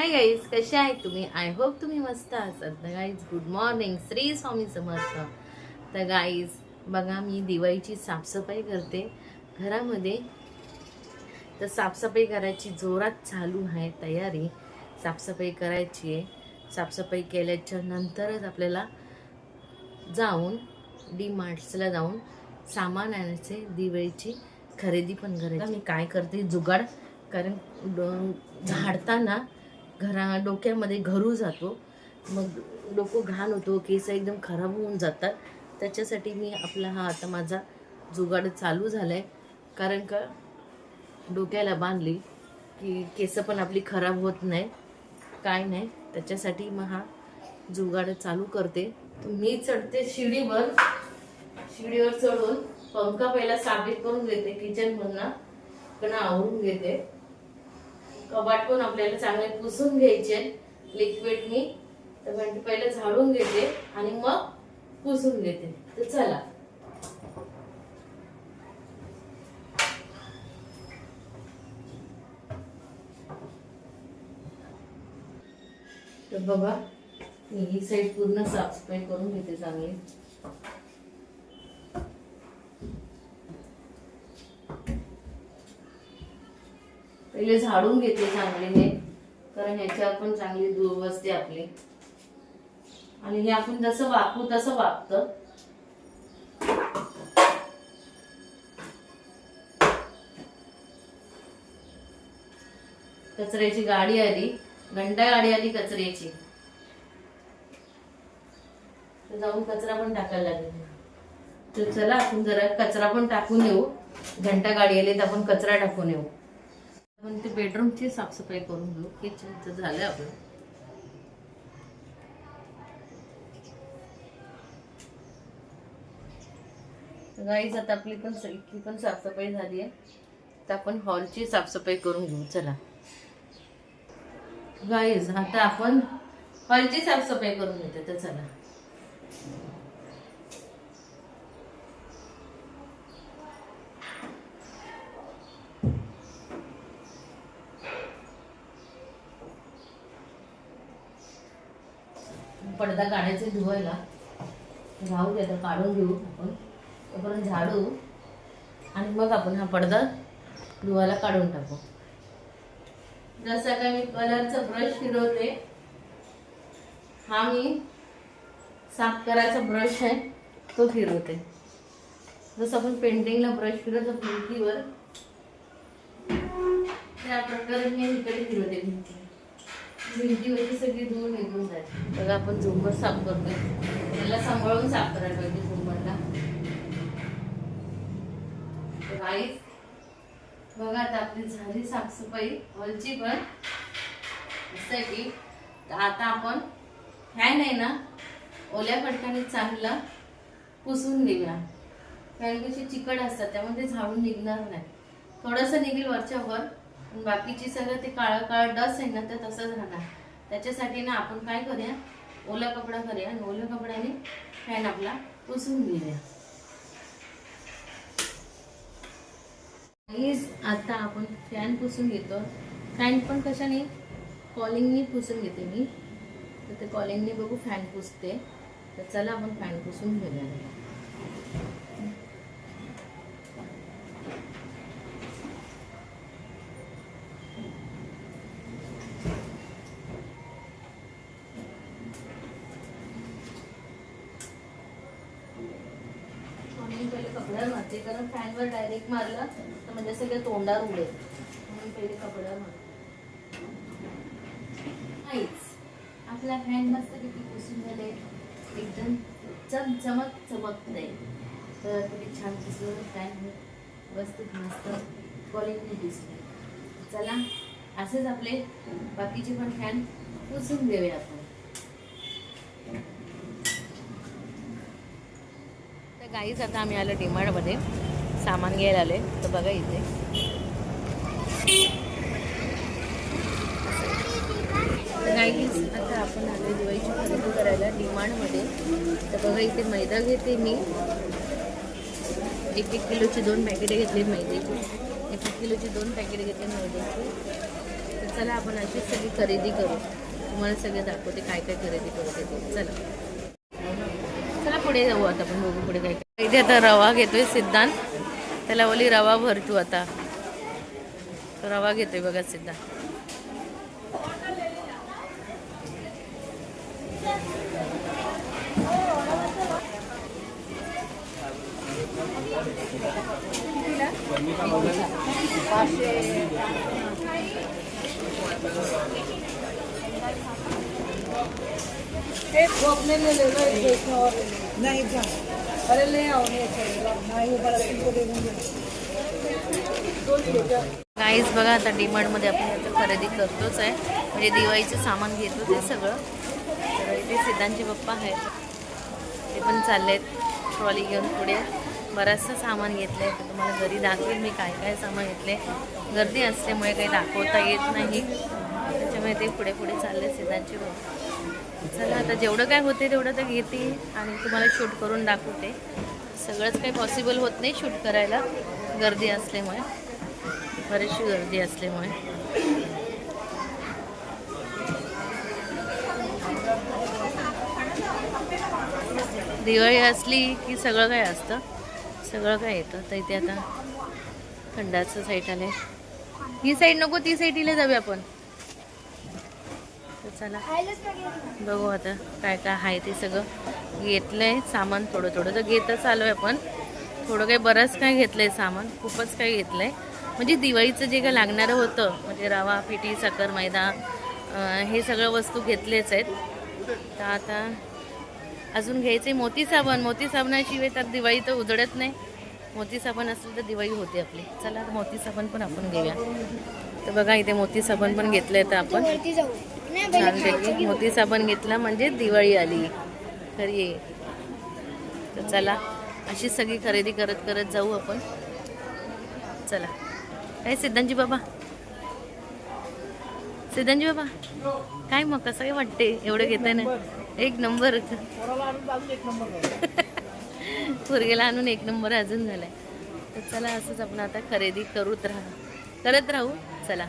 Hi guys कसे आहे तुम्ही? आय होप तुम्ही मस्त असाल तर guys good morning Shri Swami Samarth. तर गाईज बघा मी दिवाळीची साफसफाई करते घरामध्ये. तर साफसफाई करायची जोरात चालू आहे तयारी. साफसफाई करायची आहे. साफसफाई केल्याच्या नंतरच आपल्याला जाऊन डी मार्ट्सला जाऊन सामान आणायचे दिवाळीची खरेदी पण करायची. मी काय करते? जुगाड. कारण झाडताना घरा डोक्यामध्ये घरू जातो. मग डोकं घाण होतो केस एकदम खराब होऊन जातात. त्याच्यासाठी मी आपला हा आता माझा जुगाड चालू झाला आहे कारण का डोक्याला बांधली की केस पण आपली खराब होत नाही काय नाही. त्याच्यासाठी मग हा जुगाड चालू करते. मी चढते शिडीवर. शिडीवर चढून पंखा पहिला साबित करून घेते किचनमधनं पण आवरून घेते. कबाट पण आपल्याला चांगले पुसून घ्यायचे लिक्विडनी तर म्हणजे पहिले झाडून घेते आणि मग पुसून घेते. तर चला. तर बघा मी ही साईड पूर्ण साफसफाई करून घेते चांगली. पहिले झाडून घेते चांगले हे. कारण ह्याच्यावर पण चांगली दूर बसते आपली. आणि हे आपण जसं वापरू तसं वागतं. कचऱ्याची गाडी आली. घंटा गाडी आली कचऱ्याची. तर जाऊन कचरा पण टाकायला लागेल. तर चला आपण जरा कचरा पण टाकून येऊ. घंटा गाडी आली तर आपण कचरा टाकून येऊ. बेडरूमची साफसफाई करून घेऊ. किचनचं झालं आपलं. गाईज आता आपली पण इतकी पण साफसफाई झाली आहे. तर आपण हॉलची साफसफाई करून घेऊ. चला. गाईज आता आपण हॉलची साफसफाई करून घेते तर चला. पडदा काढायचे धुवायला. राहू दे आता काढून घेऊ आपण. तोपर्यंत झाडू. आणि मग आपण हा पडदा धुवायला काढून टाकू. जसा का मी कलरचा ब्रश फिरवते हा मी साफ करायचा ब्रश आहे तो फिरवते. जसं आपण पेंटिंगला ब्रश फिरवतो भिंतीवर त्या प्रकारे मी इकडे फिरवते भिंती. भिंतीवरची सगळी धूळ निघून जाते बघा आपण झुंबर साफ करतोय. त्याला सांभाळून साफ करायला पाहिजे झुंबरला. राईस बघा आता आपली झाली साफसफाई. हॉलची पण. असं आहे की आता आपण फॅन आहे ना ओल्या फटकाने चांगला पुसून घेऊया फॅन कशी चिकट असतात त्यामध्ये झाडून निघणार नाही. थोडंसं निघेल वरच्या वर पण बाकीची सगळं ते काळं काळं डस आहे ना ते तसंच राहणार त्याच्यासाठी ना आपण काय करूया ओला कपडा करूया आणि ओल्या कपड्याने फॅन आपला पुसून घेऊया. आता आपण फॅन पुसून घेतो. फॅन पण कशाने कॉलिंगनी पुसून घेते मी. तर ते कॉलिंगनी बघू फॅन पुसते. तर चला आपण फॅन पुसून घेऊया मी पहिले कपड्यावर कारण फॅनवर डायरेक्ट मारलं तर म्हणजे सगळं तोंडावर उडेल. म्हणून पहिले कपड्यावर मारते नाहीच आपला फॅन मस्त किती पुसून झाले. एकदम चमचमक चमकते तर किती छान पुसलं फॅन व्यवस्थित मस्त क्वालिटी दिसते चला असेच आपले बाकीचे पण फॅन पुसून देऊया आपण. काहीच आता आम्ही आलो डिमार्टमध्ये. सामान घ्यायला आले तर बघा इथे. नाहीच गाईज आता आपण आलो दिवाळीची खरेदी करायला डिमांडमध्ये तर बघा इथे मैदा घेते मी. एक एक किलोची दोन पॅकेट घेतली मैद्याची. एक एक किलोची दोन पॅकेट घेतली मैद्याची. तर चला आपण अशी सगळी खरेदी करू. तुम्हाला सगळे दाखवते काय काय खरेदी करू ते. चला. पुढे जाऊ आता आपण बघू पुढे काय काय. इथे आता रवा घेतोय सिद्धांत. त्याला ओली रवा भरतो आता. रवा घेतोय बघा सिद्धांत. नहीं जा. अरे ले आओ बड़ा तुमको दे. दूंगी काहीच बघा आता डिमांडमध्ये आपण याचं खरेदी करतोच आहे. म्हणजे दिवाळीचं सामान घेतो ते सगळं. तर इथे सिद्धांचे पप्पा आहेत. ते पण चाललेत. ट्रॉली घेऊन पुढे. बरंचसं सामान घेतलं आहे तर तुम्हाला घरी दाखवेल मी काय काय सामान घेतले गर्दी असल्यामुळे काही दाखवता येत नाही. त्याच्यामुळे ते पुढे पुढे चालले सिद्धांचे पप्पा. चला आता जेवढं काय होते तेवढं तर घेते आणि तुम्हाला शूट करून दाखवते. सगळंच काही पॉसिबल होत नाही शूट करायला गर्दी असल्यामुळे. बरीचशी गर्दी असल्यामुळे. दिवाळी असली की सगळं काय असतं? सगळं काय येतं? तर इथे आता थंडाचं साईट आले ही साईड नको ती साईडला जाऊया आपण. तर चला. बघू आता काय काय आहे ते सगळं. घेतलंय सामान थोडं थोडं. तर घेतच आलो आहे आपण थोडं काही बरंच काय घेतलंय सामान. खूपच काही घेतलंय. म्हणजे दिवाळीचं जे काय लागणारं होतं म्हणजे रवा पिठी साखर मैदा हे सगळं वस्तू घेतलेच आहेत. तर आता अजून घ्यायचे मोती साबण. मोती साबणाशिवाय तर दिवाळी तर उजळत नाही. मोती साबण असेल तर दिवाळी होते आपली. चला मोती साबण पण आपण घेऊया. तर बघा इथे मोती साबण पण घेतलंय तर आपण. छानपैकी मोती साबण घेतला म्हणजे दिवाळी आली. खरी आहे तर चला अशी सगळी खरेदी करत करत जाऊ आपण. चला. काय सिद्धांजी बाबा? सिद्धांजी बाबा? काय मग कसं काय वाटते? एवढं घेताय ना? एक नंबर. पोरगेला आणून एक नंबर अजून झालाय. तर चला असंच आपण आता खरेदी करूत राहा. करत राहू. चला.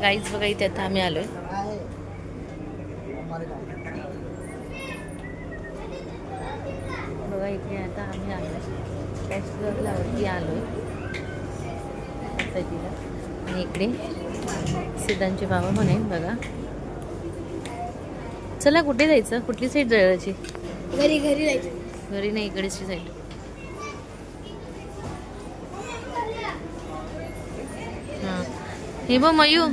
गाईच बघा इथे आता आम्ही आलोय. बघा इथे आता आम्ही आलोय. कॅशवरती आलोय. सोसायटीला आणि इकडे सिद्धांचे बाबा आहेत बघा. चला कुठे जायचं? कुठली साईड जायची घरी घरी जायचं. घरी नाही इकडेची साईड हां. हे बघ मयू.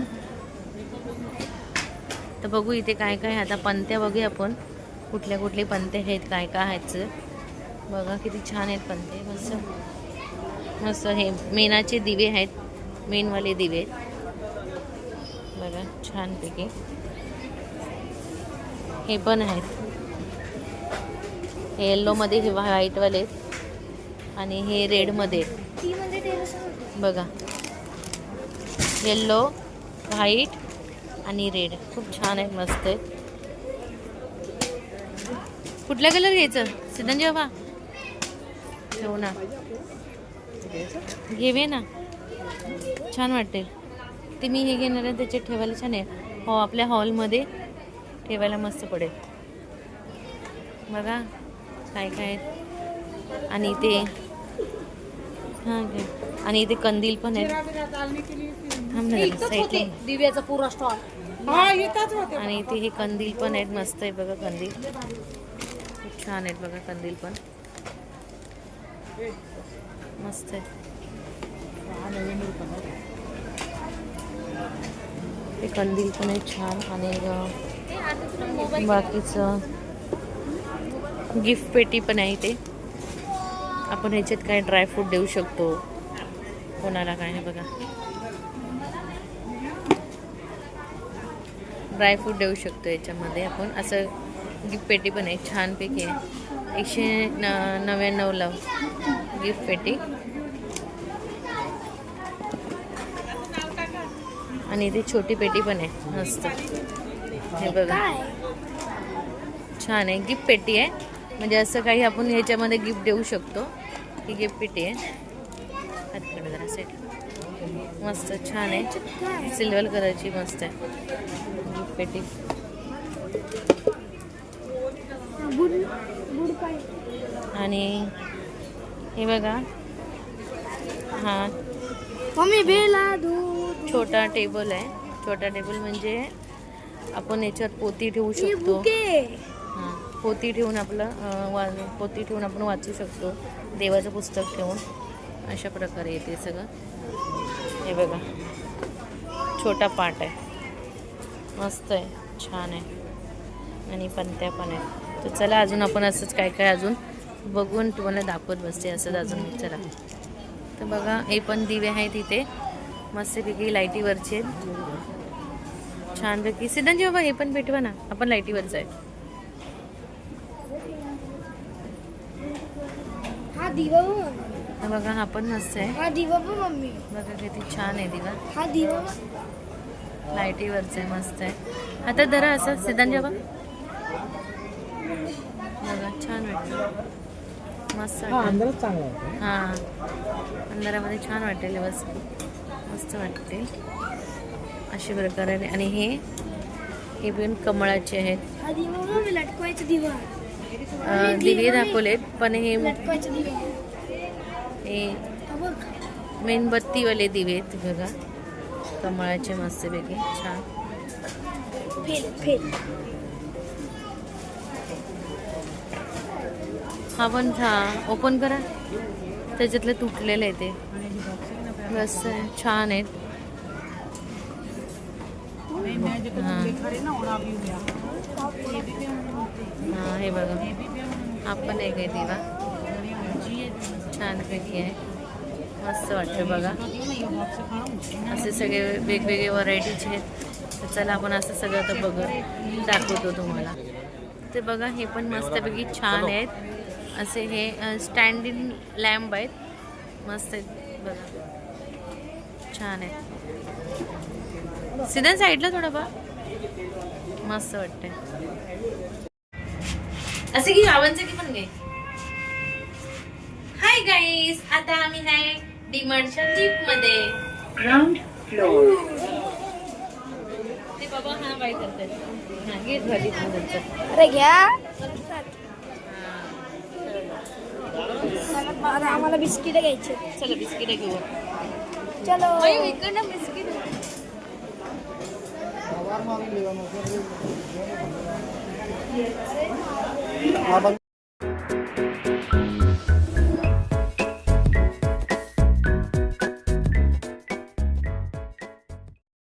तर बघू इथे काय काय आहे. आता पंत्या बघूया आपण. कुठल्या कुठले पंते आहेत काय काय आहेत. बघा किती छान आहेत पण ते मस्त. मस्त हे मेनाचे दिवे आहेत मेनवाले दिवे. बघा छानपैकी. हे पण आहेत. हे येल्लोमध्ये हे व्हाईटवाले आहेत. आणि हे रेडमध्ये बघा. येल्लो व्हाईट आणि रेड खूप छान आहेत मस्त आहेत. कुठला कलर घ्यायचं? सिद्धांजी बाबा घेऊ ना घेऊया ना? छान वाटेल ते मी हे घेणार आहे त्याच्यात ठेवायला छान आहे. हो आपल्या हॉलमध्ये ठेवायला मस्त पडेल. बघा काय काय. आणि ते हां काय आणि इथे कंदील पण आहेत. दिव्याचा पुरा स्टॉल. हाँ आणि इथे हे कंदील पण आहेत. मस्त आहे बघा कंदील. खूप छान आहेत बघा कंदील पण. मस्त आहे. ते कंदील पण आहे छान आणि अं, बाकीचं गिफ्ट पेटी पण आहे ते आपण ह्याच्यात काय ड्रायफ्रूट देऊ शकतो. कोणाला काय आहे बघा. ड्रायफ्रूट देऊ शकतो याच्यामध्ये आपण. असं गिफ्ट पेटी पण आहे छानपैकी आहे. एकशे न नव्याण्णवला गिफ्ट पेटी आणि इथे छोटी पेटी पण आहे मस्त. हे बघा. छान आहे गिफ्ट पेटी आहे. म्हणजे असं काही आपण ह्याच्यामध्ये गिफ्ट देऊ शकतो ही गिफ्ट पेटी आहे. हातकडे जरा सेट मस्त छान आहे. सिल्वर कलरची मस्त आहे. गिफ्ट पेटी. आणि हे बघा. हा. मम्मी बेला दूध. छोटा टेबल आहे. छोटा टेबल म्हणजे आपण याच्यावर पोती ठेवू शकतो. हां. पोती ठेवून आपलं वा पोती ठेवून आपण वाचू शकतो. देवाचं पुस्तक ठेवून. अशा प्रकारे येते सगळं. हे बघा. छोटा पाट आहे. मस्त आहे. छान आहे. आणि पंत्या पण आहेत. तर चला अजून आपण असंच काय काय अजून बघून तुम्हाला दाखवत बसते असंच अजून चला. तर बघा हे पण दिवे आहेत इथे. मस्तपैकी लाईटीवरचे. छानपैकी सिद्धांजी बाबा हे पण भेटवा ना. आपण लाईटीवरचं आहे. हा दिवा बघ. हा पण मस्त आहे. हा दिवा बघ मम्मी. बघा किती छान आहे दिवा. हा दिवा. लाईटीवरचं आहे मस्त आहे. आता धरा असं. सिद्धांजी बाबा. बघा छान वाटतं मस्त हा अंदरच चांगला हां अंधारामध्ये छान वाटेल बस मस्त वाटते. अशा प्रकारे. आणि हे हे पण कमळाचे आहेत. हा दिवा दाखवलेत पण हे लटकवायचा दिवा बघ मेणबत्तीवाले दिवे आहेत बघा. कमळाचे मस्तपैकी. छान. हा पण हा ओपन करा. त्याच्यातले तुटलेलं आहे ते. मस्त छान आहेत. हां. हे बघा. आपण एक आहे दिवा. छानपैकी आहे. मस्त वाटतं बघा. असे सगळे वेगवेगळे व्हरायटीचे आहेत. तर चला आपण असं सगळं आता बघ दाखवतो तुम्हाला. ते बघा हे पण मस्तपैकी छान आहेत. असे हे स्टँडिंग लॅम्प आहेत. मस्त आहेत. बघा. छान आहेत. सिधा साईडला थोडा बा मस्त वाटतंय. असे की बाबांचं की पण घे. हाय गाईस आता आम्ही आहे डिमांडच्या जीपमध्ये. ग्राउंड फ्लोर ते बाबा हा बाय करतात हा घे घरी तुमचं अरे घ्या. आता आम्हाला बिस्किट घ्यायचे चला बिस्किट घेऊ चलो इकडनं बिस्किट हा बघ